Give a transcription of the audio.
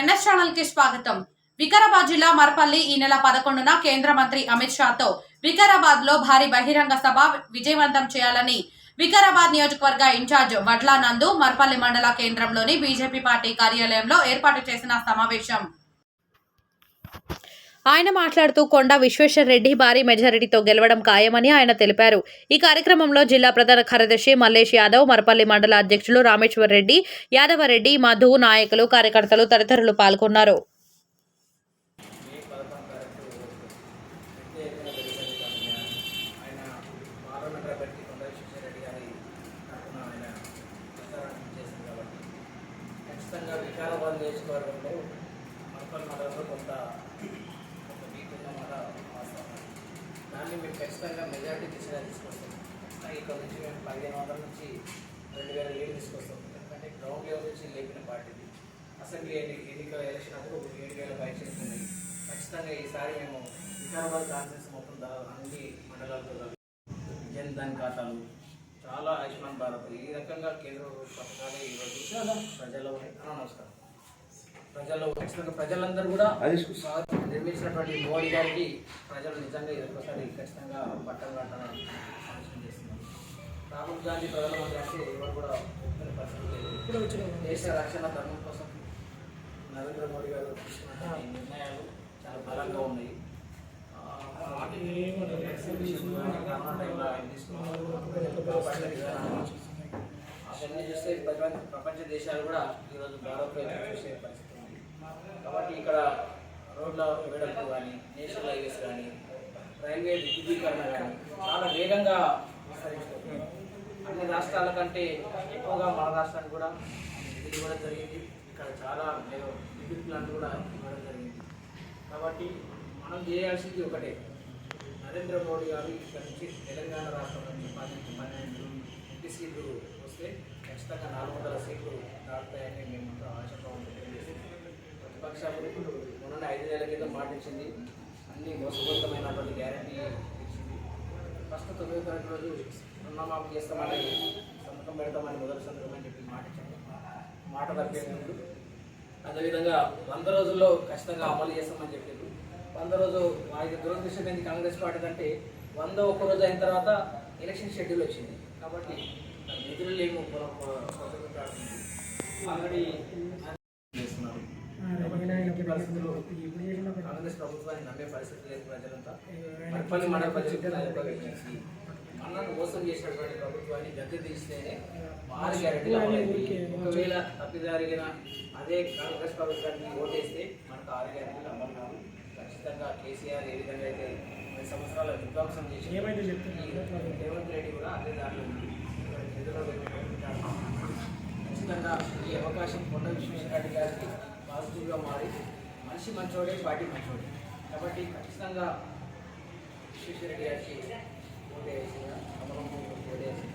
NS ఛానల్కి స్వాగతం. వికారాబాద్ జిల్లా మర్పల్లి ఈ నెల పదకొండున కేంద్ర మంత్రి అమిత్ షాతో వికారాబాద్లో భారీ బహిరంగ సభ విజయవంతం చేయాలని వికారాబాద్ నియోజకవర్గ ఇన్ఛార్జ్ వడ్లా నందు మర్పల్లి మండల కేంద్రంలోని బీజేపీ పార్టీ కార్యాలయంలో ఏర్పాటు చేసిన సమావేశం. ఆయన మాట్లాడుతూ కొండ విశ్వేశ్వర్ రెడ్డి భారీ మెజారిటీతో గెలవడం ఖాయమని ఆయన తెలిపారు. ఈ కార్యక్రమంలో జిల్లా ప్రధాన కార్యదర్శి మల్లేష్ యాదవ్ మరపల్లి మండల అధ్యక్షులు రామేశ్వర్ రెడ్డి యాదవరెడ్డి మధు నాయకులు కార్యకర్తలు తదితరులు పాల్గొన్నారు. ఖచ్చితంగా వికారాబాద్ నియోజకవర్గంలో మరపల్లి మండలంలో కొంత దాన్ని మేము ఖచ్చితంగా మెజారిటీ దిశగా తీసుకొస్తాం ఇక్కడ నుంచి మేము పదిహేను వందల నుంచి రెండు వేల ఏడు తీసుకొస్తాం. ఎందుకంటే గ్రౌండ్ లెవెల్ నుంచి లేపిన పార్టీది అసెంబ్లీ ఎన్ని ఎన్నికల ఎలక్షన్ అప్పుడు ఏడు వేల పైచలు ఉన్నాయి ఖచ్చితంగా ఈసారి మేము వికారాబాద్ కాన్ఫరెన్స్ మొత్తం అన్ని మండలాలతో జన్ ధన్ ఖాతాలు చాలా ఆయుష్మాన్ భారత్ ఈ రకంగా కేంద్ర పథకాలు ఈరోజు ప్రజల్లో నమస్కారం. ప్రజల్లో ఖచ్చితంగా ప్రజలందరూ కూడా నిర్మించినటువంటి మోడీ గారికి ప్రజలు నిజంగా ఒకసారి ఖచ్చితంగా పట్టం కట్టాలని ఆలోచన చేస్తున్నారు. రాహుల్ గాంధీ ప్రధానమంత్రి అంటే ఎవరు కూడా ఒప్పుకునే పరిస్థితి లేదు. దేశ రక్షణ ధర్మం కోసం నరేంద్ర మోడీ గారు తీసుకున్న నిర్ణయాలు చాలా బలంగా ఉన్నాయి. వాటిని అవన్నీ చూస్తే ప్రపంచ దేశాలు కూడా ఈరోజు భారత్ చూసే పరిస్థితి ఉంది. కాబట్టి ఇక్కడ రోడ్ల వెడల్పు కానీ నేషనల్ హైవేస్ కానీ రైల్వే విద్యుదీకరణ కానీ చాలా వేగంగా విస్తరించుకుంటుంది అన్ని రాష్ట్రాల కంటే ఎక్కువగా మన రాష్ట్రానికి కూడా ఇది కూడా జరిగింది. ఇక్కడ చాలా విద్యుత్ ప్లాంట్ కూడా ఇవ్వడం జరిగింది. కాబట్టి మనం చేయాల్సింది ఒకటే. నరేంద్ర మోడీ గారు ఇక్కడ నుంచి తెలంగాణ రాష్ట్రం నుంచి పన్నెండు పన్నెండు ఎంపీ సీట్లు వస్తే ఖచ్చితంగా నాలుగు వందల సీట్లు దాటుతాయని మేము ఆశాభావం ప్రతిపక్ష ప్రతిపక్షాలు నుండి ఐదు నెలల క్రితం మాటించింది అన్ని మోసపూరితమైనటువంటి గ్యారంటీ ఇచ్చింది. ఫస్ట్ తొమ్మిది తరగతి రోజు రుణమాఫీ చేస్తామని సంతకం పెడతామని మొదటి సంతకం అని చెప్పి మాట మాట తప్పే ముందు అదేవిధంగా వంద రోజుల్లో ఖచ్చితంగా అమలు చేస్తామని చెప్పారు. వంద రోజు వారికి దురదృష్టం ఏంది కాంగ్రెస్ పార్టీ కంటే వంద ఒక్క రోజు అయిన తర్వాత ఎలక్షన్ షెడ్యూల్ వచ్చింది. కాబట్టి నిధులు లేము ఆల్రెడీ పరిస్థితుల్లో కాంగ్రెస్ ప్రభుత్వాన్ని నమ్మే పరిస్థితి లేదు ప్రజలంతా. మండల ప్రజలకు వ్యక్తించి మనల్ని మోసం చేసినటువంటి ప్రభుత్వాన్ని గద్దె తీస్తేనే ఆరు గ్యారెంటీలు ఒకవేళ తప్పిదారిగిన అదే కాంగ్రెస్ ప్రభుత్వానికి ఓటేస్తే మనకు ఆరు గ్యారెంటీలు అమలు కావు. ఖచ్చితంగా కేసీఆర్ ఏ విధంగా అయితే పది సంవత్సరాల విధ్వంసం చేసి ఏమైంది చెప్తే ఈ రేవంత్ రెడ్డి కూడా అదే దారిలో ఖచ్చితంగా ఈ అవకాశం కొండ విశ్వేశ్వరరెడ్డి గారికి పాజిటివ్గా మారి మనిషి మంచోడే పార్టీ మంచోడే. కాబట్టి ఖచ్చితంగా విశ్వేశ్వరరెడ్డి గారికి ఓటేసిన అమలం ఓటేసిన